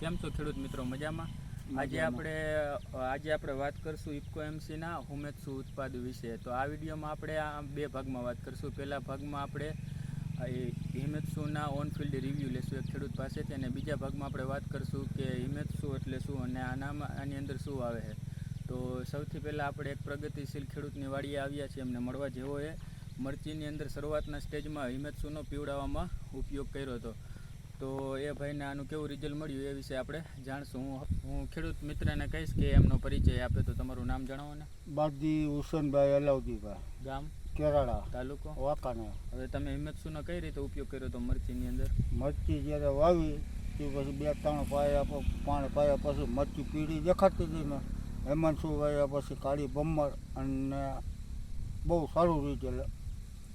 કેમ છો ખેડૂત મિત્રો? મજામાં? આજે આપણે આજે આપણે વાત કરશું ઇફકો એમસીના હુમેત્સુ ઉત્પાદ વિશે. તો આ વિડીયોમાં આપણે આ બે ભાગમાં વાત કરશું. પહેલા ભાગમાં આપણે હિમેત્સુના ઓનફિલ્ડ રિવ્યૂ લેશું એક ખેડૂત પાસેથી અને બીજા ભાગમાં આપણે વાત કરશું કે હિમેત્સુ એટલે શું અને આનામાં આની અંદર શું આવે છે. તો સૌથી પહેલાં આપણે એક પ્રગતિશીલ ખેડૂતની વાડીએ આવ્યા છીએ. એમને મળવા જેવો એ મરચીની અંદર શરૂઆતના સ્ટેજમાં હિમેત્સુનો પીવડાવવામાં ઉપયોગ કર્યો હતો. તો એ ભાઈને આનું કેવું રિઝલ્ટ મળ્યું એ વિશે આપણે જાણશું. હું હું ખેડૂત મિત્રને કહીશ કે એમનો પરિચય આપે તો તમારું નામ જણાવો ને. બાદી હુસનભાઈ અલાઉદીભાઈ. ગામ? કેરાળા. તાલુકો? વાંકાના હવે તમે હિંમતસુનો કઈ રીતે ઉપયોગ કર્યો તો મરચીની અંદર? મરચી જ્યારે વાવી તે પછી બે ત્રણ પાયા પાણી પાયા પછી મરચી પીળી દેખાતી હતી ને હેમંતસુ વાવ્યા પછી કાળી બમ્મર અને બહુ સારું રિઝલ્ટ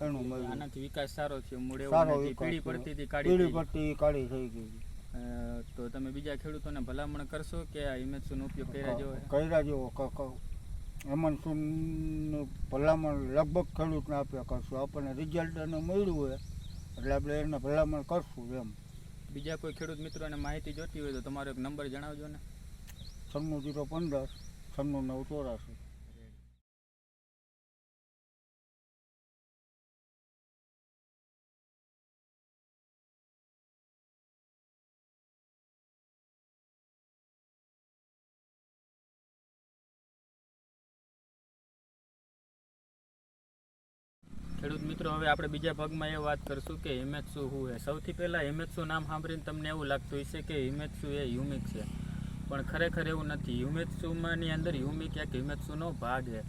એનું મળ્યું આનાથી વિકાસ સારો થયો. મૂળ એવું પીળી પડતી હતી કાળી પીળી થઈ ગઈ. થઈ ગઈ. તો તમે બીજા ખેડૂતોને ભલામણ કરશો કે આ હિમેત્સુનો ઉપયોગ કર્યા જેવો કર્યા જેવો ક- ભલામણ લગભગ ખેડૂતને આપ્યા કરશું. આપણને રિઝલ્ટ એને મળ્યું હોય એટલે આપણે એને ભલામણ કરશું એમ. બીજા કોઈ ખેડૂત મિત્રોને માહિતી જોતી હોય તો તમારો એક નંબર જણાવજો ને. છન્નું જીરો પંદર છન્નું નવ ચોરાસી. ખેડૂત મિત્રો, હવે આપણે બીજા ભાગમાં એ વાત કરશું કે હિમેત્સુ શું છે? સૌથી પહેલાં હિમેત્સુ નામ સાંભળીને તમને એવું લાગતું હશે કે હિમેત્સુ એ હ્યુમિક છે. પણ ખરેખર એવું નથી. હ્યુમેત્સુમાંની અંદર હ્યુમિક એક હિમેત્સુનો ભાગ છે.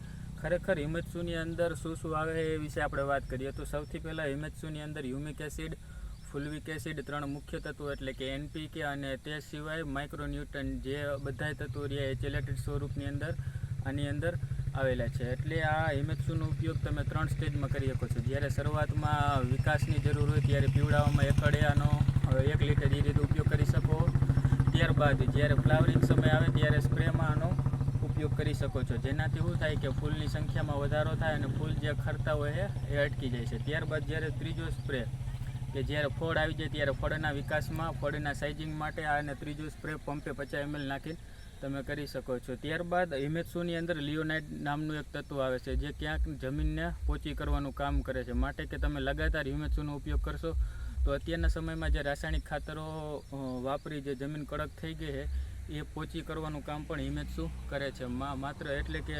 ખરેખર હિમેત્સુની અંદર શું શું આવે એ વિશે આપણે વાત કરીએ તો સૌથી પહેલાં હિમેત્સુની અંદર હ્યુમિક એસિડ, ફુલવિક એસિડ ત્રણ મુખ્ય તત્વો એટલે કે એનપીકે અને તે સિવાય માઇક્રોન્યુટન જે બધાય તત્વો રહ્યા એચેલેટેડ સ્વરૂપની અંદર, આની અંદર આવેલા છે. એટલે આ હિમેક્સુનો ઉપયોગ તમે ત્રણ સ્ટેજમાં કરી શકો છો. જ્યારે શરૂઆતમાં વિકાસની જરૂર હોય, ત્યારે પીવડાવવામાં એકડિયાનો એક લીટર એ રીતે ઉપયોગ કરી શકો. ત્યારબાદ જ્યારે ફ્લાવરિંગ સમય આવે, ત્યારે સ્પ્રેમાં આનો ઉપયોગ કરી શકો છો. જેનાથી શું થાય કે ફૂલની સંખ્યામાં વધારો થાય અને ફૂલ જે ખરતા હોય એ અટકી જાય છે. ત્યારબાદ જ્યારે ત્રીજો સ્પ્રે, કે જ્યારે ફળ આવી જાય, ત્યારે ફળના વિકાસમાં, ફળના સાઇઝિંગ માટે આને ત્રીજો સ્પ્રે પંપે પચાસ એમએલ નાખીને તમે કરી શકો છો. ત્યારબાદ હિમેત્સુની અંદર લિયોનાઇટ નામનું એક તત્વ આવે છે, જે ક્યાંક જમીનને પોચી કરવાનું કામ કરે છે. માટે કે તમે લગાતાર હિમેત્સુનો ઉપયોગ કરશો, તો અત્યારના સમયમાં જે રાસાયણિક ખાતરો વાપરી જે જમીન કડક થઈ ગઈ છે, એ પોચી કરવાનું કામ પણ હિમેત્સુ કરે છે. માત્ર એટલે કે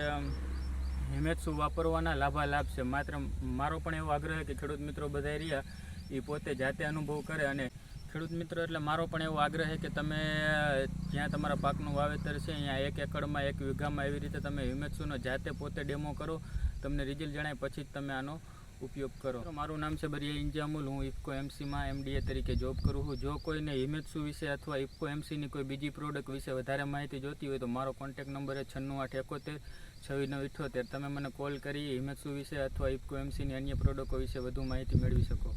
હિમેત્સુ વાપરવાના લાભાલાભ છે. માત્ર મારો પણ એવો આગ્રહ કે ખેડૂત મિત્રો બધા રહ્યા એ પોતે જાતે અનુભવ કરે અને ખેડૂત મિત્રો, એટલે મારો પણ એવો આગ્રહ છે કે તમે જ્યાં તમારા પાકનું વાવેતર છે, અહીંયા એક એકડમાં એક વીઘામાં એવી રીતે તમે હિમેત્સુનો જાતે પોતે ડેમો કરો, તમને રિઝલ્ટ જણાય, પછી જ તમે આનો ઉપયોગ કરો. મારું નામ છે બરિયા ઇન્જામુલ, હું ઇફકો એમસીમાં એમડીએ તરીકે જોબ કરું છું. જો કોઈને હિમેત્સુ વિશે અથવા ઇફકો એમસીની કોઈ બીજી પ્રોડક્ટ વિશે વધારે માહિતી જોતી હોય તો મારો કોન્ટેક નંબર છે છન્નું આઠ એકોતેર, છવ્વીસ નવ ઇઠ્ઠોતેર તમે મને કોલ કરી હિમેત્સુ વિશે અથવા ઇફકો એમસીની અન્ય પ્રોડક્ટો વિશે વધુ માહિતી મેળવી શકો.